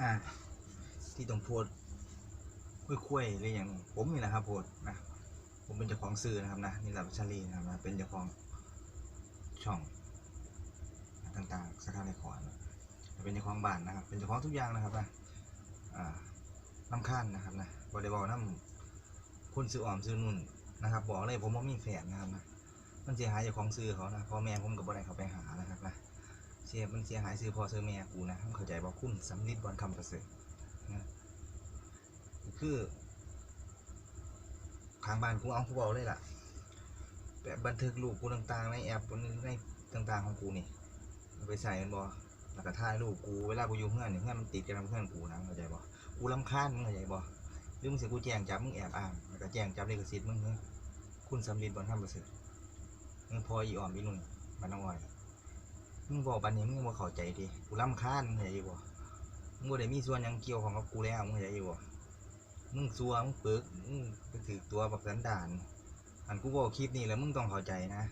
อ่า ที่ต้องโพดคุยๆหรืออย่างผมนี่แหละครับโพดนะผมเป็นเจ้าของสื่อนะครับนะนี่แหละชาลีนะครับนะเป็นเจ้าของช่องต่างๆสาขาในขอนเป็นเจ้าของบ้านนะครับ เป็นเจ้าของทุกอย่างนะครับนะน้ำขั้นนะครับนะบริบอลน้ำคนซื้ออ่อมซื้อนุ่นนะครับบอกเลยผมว่ามีแฟนนะครับนะมันเสียหายจ้าของซื้อเขานะพ่อแม่ผมกับบ่ได้เขาไปหานะครับนะ เสียมันเสียหายซื้อพ่อซื้อแม่กูนะต้องเข้าใจบอกคุณสำลิดบอลคำประเสริฐนะคือข้างบ้านกูเอากูบอกเลยล่ะแบบบันทึกรูปกูต่างๆ ในแอปในต่างๆของกูนี่ไปใส่กันบอแล้วก็ถ่ายรูปกูเวลากูอยู่เพื่อนนี่เพื่อนมันติดกันกับเพื่อนกูนะเข้าใจบอกูรำคาญมึงเข้าใจบอหรือมึงเสียกูแจ้งจับมึงแอบอ้างแล้วก็แจ้งจับเลขสิทธิ์มึงมึงคุณสำลิดบอลคำประเสริฐมึงพออีอ่อมอีนุ่นมันน้องอ้อย มึงบอกปันนี้มึงยังบ่เข้าใจดิกูรำคาญมึงเข้าใจอยู่บ่มึงบ่ได้มีส่วนหยังเกี่ยวของกับกูแล้วมึงเข้าใจอยู่บ่มึงซัวมึงปึกมึงไปถือตัวแบบสันดานอันกูบอกคลิปนี้แล้วมึงต้องเข้าใจนะ